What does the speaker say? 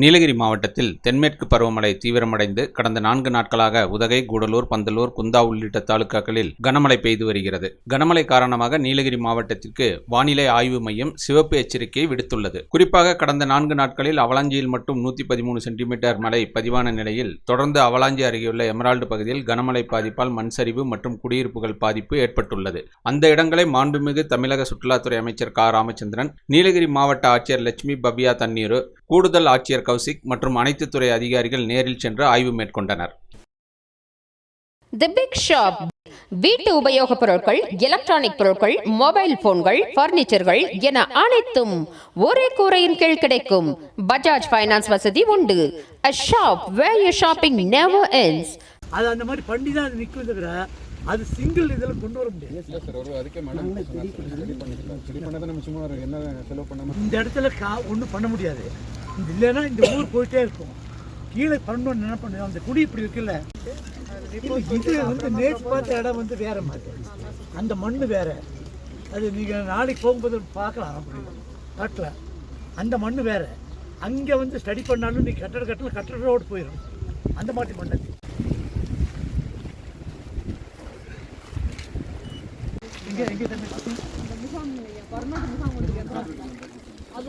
நீலகிரி மாவட்டத்தில் தென்மேற்கு பருவமழை தீவிரமடைந்து கடந்த நான்கு நாட்களாக உதகை கூடலூர் பந்தலூர் குந்தா உள்ளிட்ட தாலுகாக்களில் கனமழை பெய்து வருகிறது. கனமழை காரணமாக நீலகிரி மாவட்டத்திற்கு வானிலை ஆய்வு மையம் சிவப்பு எச்சரிக்கையை விடுத்துள்ளது. குறிப்பாக கடந்த நான்கு நாட்களில் அவலாஞ்சியில் மட்டும் நூத்தி பதிமூணு சென்டிமீட்டர் மழை பதிவான நிலையில் தொடர்ந்து அவலாஞ்சி அருகேயுள்ள எமரால்டு பகுதியில் கனமழை பாதிப்பால் மண் சரிவு மற்றும் குடியிருப்புகள் பாதிப்பு ஏற்பட்டுள்ளது. அந்த இடங்களை மாண்புமிகு தமிழக சுற்றுலாத்துறை அமைச்சர் க. ராமச்சந்திரன் நீலகிரி மாவட்ட ஆட்சியர் லட்சுமி பபியா தண்ணீரு கூடுதல் ஆட்சியர் கௌசிக் மற்றும் அனைத்து துறை அதிகாரிகள் நேரில் சென்று ஆய்வு மேற்கொண்டனர். தி பிக் ஷாப் வீட்டு உபயோகப் பொருட்கள் எலக்ட்ரானிக் பொருட்கள் மொபைல் போன்கள் பர்னிச்சர்கள் என அனைத்தும் ஒரே கூரையின் கீழ் கிடைக்கும். பஜாஜ் ஃபைனான்ஸ் வசதி உண்டு. A shop where you shopping never ends. அது அந்த மாதிரி பண்ணி தான் அது நிற்கும் தவிர அது சிங்கிள் இதில் கொண்டு வர முடியாது. இந்த இடத்துல கா ஒன்றும் பண்ண முடியாது. இது இல்லைன்னா இந்த ஊர் போயிட்டே இருக்கும். கீழே பண்ணணும்னு என்ன பண்ணுவோம் அந்த குடி இப்படி இருக்குல்ல? இது வந்து நேற்று பார்த்த இடம் வந்து வேற மாதிரி. அந்த மண் வேற. அது நீங்கள் நாளைக்கு போகும்போது பார்க்கலாம். அப்படி காட்டில் அந்த மண் வேற. அங்கே வந்து ஸ்டடி பண்ணாலும் நீ கட்டட கட்டல கட்டட ரோடு போயிடும் அந்த மாதிரி மண் இங்கே எங்கே தம்பி.